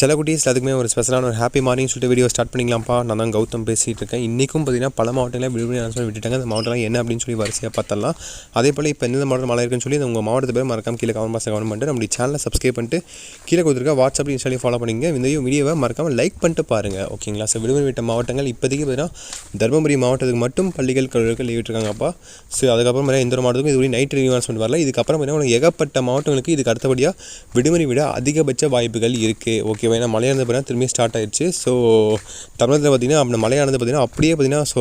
சில குட்டீஸ் அதுக்குமே ஒரு ஸ்பெஷலான ஒரு ஹாப்பி மார்னிங் சொல்லிட்டு வீடியோ ஸ்டார்ட் பண்ணிக்கலாம்ப்பா. நான் தான் கௌதம் பேசிகிட்டு இருக்கேன். இன்றைக்கும் பார்த்தீங்கன்னா பல மாவட்டங்களில் விடுமுறை சொல்லி விட்டுட்டாங்க அந்த மாவட்டம்லாம் என்ன அப்படின்னு சொல்லி வரிசையாக பார்த்தலாம் அதே போல் இப்போ எந்தெந்த மாவட்டம் மழை இருக்குன்னு சொல்லி உங்கள் மாவட்டத்தை பேர் மறக்காம கீழே கவனம் பாஸ் கவனம் பண்ணிட்டு நம்மளுடைய சேனலை சப்ஸ்கிரைப் பண்ணிட்டு கீழே கொடுத்துருக்க வாட்ஸ்அப் இன்ஸ்டாலையும் ஃபாலோ பண்ணிங்க இந்த வீடியோவை மறக்காமல் லைக் பண்ணிட்டு பாருங்கள் ஓகேங்களா ஸோ விடுமுறை விட்ட மாவட்டங்கள் இப்போதைக்கு பார்த்தீங்கன்னா தருமபுரி மாவட்டத்துக்கு மட்டும் பள்ளிகள் கல்லூரிகள் லீவ் விட்டுருக்காங்கப்பா. ஸோ அதுக்கப்புறம் பார்த்தீங்கன்னா எந்த ஒரு மாவட்டத்துக்கும் இதுவரை நைட் ரினிவர்ஸ்மெண்ட் வரல. இதுக்கப்புறம் பார்த்தீங்கன்னா ஏகப்பட்ட மாவட்டங்களுக்கு இதுக்கு அடுத்தபடியாக விடுமுறை விட அதிகபட்ச வாய்ப்புகள் இருக்குது ஓகே ஓகேவா ஏன்னா மழையானது பார்த்தீங்கன்னா திரும்பி ஸ்டார்ட் ஆயிடுச்சு. ஸோ தமிழகத்தில் பார்த்தீங்கன்னா அப்படி மழையானது பார்த்தீங்கன்னா அப்படியே பார்த்தீங்கன்னா ஸோ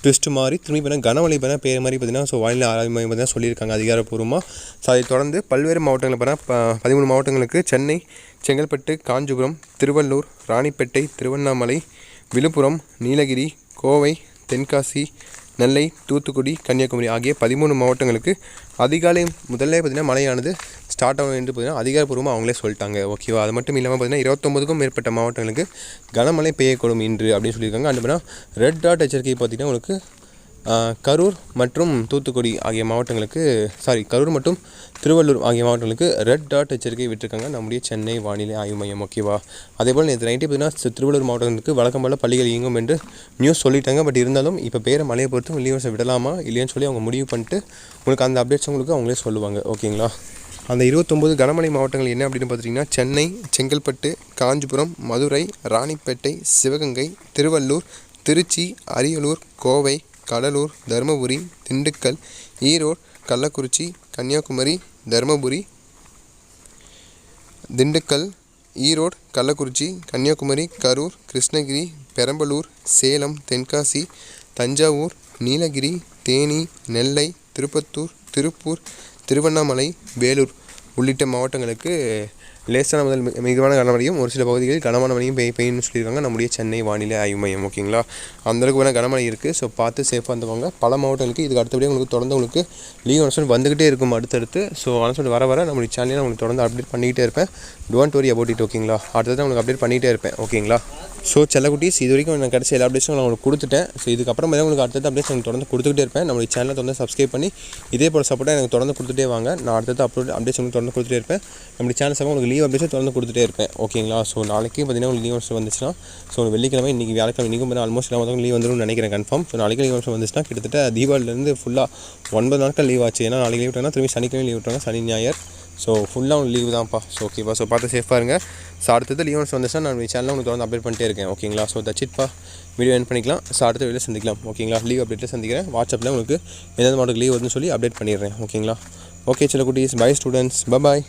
ட்விஸ்ட் மாதிரி திரும்பி பார்த்தீங்கன்னா கனமழை பார்த்தீங்கன்னா பேர் மாதிரி பார்த்தீங்கன்னா ஸோ வானிலை ஆராய்ச்சி மையம் பார்த்தீங்கன்னா சொல்லியிருக்காங்க அதிகாரப்பூர்வமாக ஸோ அதை தொடர்ந்து பல்வேறு மாவட்டங்களில் பார்த்தீங்கன்னா பதிமூணு மாவட்டங்களுக்கு சென்னை செங்கல்பட்டு காஞ்சிபுரம் திருவள்ளூர் ராணிப்பேட்டை திருவண்ணாமலை விழுப்புரம் நீலகிரி கோவை தென்காசி நெல்லை தூத்துக்குடி கன்னியாகுமரி ஆகிய பதிமூணு மாவட்டங்களுக்கு அதிகாலை முதல்ல பார்த்தீங்கன்னா மழையானது ஸ்டார்ட் ஆகும் என்று பார்த்தீங்கன்னா அதிகாரப்பூர்வமாக அவங்களே சொல்லிட்டாங்க. ஓகேவா அது மட்டும் இல்லாமல் பார்த்தீங்கன்னா இருபத்தொம்பதுக்கும் மேற்பட்ட மாவட்டங்களுக்கு கனமழை பெய்யக்கூடும் இன்று அப்படின்னு சொல்லியிருக்காங்க. அண்ட் பார்த்தீங்கன்னா ரெட் டாட் எச்சரிக்கை பார்த்தீங்கன்னா உங்களுக்கு கரூர் மற்றும் தூத்துக்குடி ஆகிய மாவட்டங்களுக்கு சாரி கரூர் மற்றும் திருவள்ளூர் ஆகிய மாவட்டங்களுக்கு ரெட் டாட் எச்சரிக்கை விட்டுருக்காங்க. நம்முடைய சென்னை வானிலை ஆய்வு மையம். ஓகேவா அதே போல் நேற்று நைட்டு பார்த்தீங்கன்னா திருவள்ளூர் மாவட்டங்களுக்கு வழக்கம் போல் பள்ளிகள் இயங்கும் என்று நியூஸ் சொல்லிட்டாங்க. பட் இருந்தாலும் இப்போ பேர மழையை பொறுத்து லீவர்ஸை விடலாமா இல்லையான்னு சொல்லி அவங்க முடிவு பண்ணிட்டு உங்களுக்கு அந்த அப்டேட்ஸ் உங்களுக்கு அவங்களே சொல்லுவாங்க. ஓகேங்களா அந்த இருபத்தொம்போது கனமழை மாவட்டங்கள் என்ன அப்படின்னு பார்த்துட்டிங்கன்னா சென்னை செங்கல்பட்டு காஞ்சிபுரம் மதுரை ராணிப்பேட்டை சிவகங்கை திருவள்ளூர் திருச்சி அரியலூர் கோவை கடலூர் தருமபுரி திண்டுக்கல் ஈரோடு கள்ளக்குறிச்சி கன்னியாகுமரி தருமபுரி திண்டுக்கல் ஈரோடு கள்ளக்குறிச்சி கன்னியாகுமரி கரூர் கிருஷ்ணகிரி பெரம்பலூர் சேலம் தென்காசி தஞ்சாவூர் நீலகிரி தேனி நெல்லை திருப்பத்தூர் திருப்பூர் திருவண்ணாமலை வேலூர் உள்ளிட்ட மாவட்டங்களுக்கு லேசான முதல் மி- மிதமான கனமழையும் ஒரு சில பகுதிகளில் கனமான மழையும் பெய் பெய்யும்னு சொல்லியிருக்காங்க. நம்முடைய சென்னை வானிலை ஆய்வு மையம் ஓகேங்களா? அந்தளவுக்கு வேணால் கனமழை இருக்குது ஸோ பார்த்து சேஃபாக இருந்துவாங்க பல மாவட்டங்களுக்கு இதுக்கு அடுத்தபடியாக உங்களுக்கு தொடர்ந்து உங்களுக்கு லீவ் அனௌன்ஸ்மெண்ட் வந்துகிட்டே இருக்கும் அடுத்தடுத்து. ஸோ அனௌன்ஸ்மெண்ட் வர வர நம்மளுடைய சேனலில் உங்களுக்கு தொடர்ந்து அப்டேட் பண்ணிக்கிட்டே இருப்பேன். டோன்ட் வரி அபவுட் இட் ஓகேங்களா? அடுத்தது உங்களுக்கு அப்டேட் பண்ணிகிட்டே இருப்பேன் ஓகேங்களா? ஸோ செல்லக்குட்டிஸ் இது வரைக்கும் நான் கிடச்ச எல்லா அப்டேட்ஸும் நான் உங்களுக்கு கொடுத்துட்டேன். ஸோ இதுக்கப்புறம் பார்த்தா உங்களுக்கு அடுத்தது அப்டேட்ஸ் எனக்கு தொடர்ந்து கொடுத்துக்கிட்டே இருப்பேன். நம்மளுடைய சேனலை தொடர்ந்து சப்ஸ்கிரைப் பண்ணி இதே போல் சப்போர்ட்டாக எனக்கு தொடர்ந்து கொடுத்துட்டே வாங்க. நான் அடுத்தது அப்லோட் அப்டேட்ஸ் உங்களுக்கு தொடர்ந்து கொடுத்துட்டே இருப்பேன். நம்மளுடைய சேனல் சப்போர்ட் உங்களுக்கு லீவ் அப்டேட்ஸும் தொடர்ந்து கொடுத்துட்டே இருப்பேன். ஓகேங்களா ஸோ நாளைக்கு பார்த்தீங்கன்னா உங்களுக்கு லீவ் அப்டேட்ஸ் வந்துச்சுன்னா ஸோ வெள்ளிக்கிழமை இன்றைக்கி வியாழக்கிழமை இன்றைக்கும் ஆல்மோஸ்ட் எல்லா லீவ் வந்துடும் நினைக்கிறேன் கன்ஃபார்ம் ஸோ நாளைக்கு லீவ் அப்டேட்ஸ் வந்துச்சுன்னா கிட்டத்தட்ட தீபாவளிலேருந்து ஃபுல்லாக ஒன்பது நாட்கள் லீவ் ஆச்சு. ஏன்னா நாளைக்கு லீவ் விட்டாங்கன்னா திரும்பி சனிக்கிழமை லீவ் விட்டாங்க சனி ஞாயிறு. ஸோ ஃபுல்லாக உங்களுக்கு லீவ் தான்ப்பா. ஸோ ஓகேப்பா ஸோ பார்த்து சேஃபாக இருங்க. ஸோ அடுத்தது லீவன்ஸ் வந்துச்சுன்னா நான் சேனலில் உங்களுக்கு தொடர்ந்து அப்டேட் பண்ணிட்டே இருக்கேன். ஓகேங்களா ஸோ தச்சிட்ப்பா வீடியோ என் பண்ணிக்கலாம். ஸோ அடுத்த வீடியோ சந்திக்கலாம். ஓகேங்களா லீவ் அப்டேட்டில் சந்திக்கிறேன். வாட்ஸ்அப்பில் உங்களுக்கு எந்தெந்த மாடல் லீவ் வருதுன்னு சொல்லி அப்டேட் பண்ணிடுறேன். ஓகேங்களா ஓகே சில குட்டீஸ். By students bye bye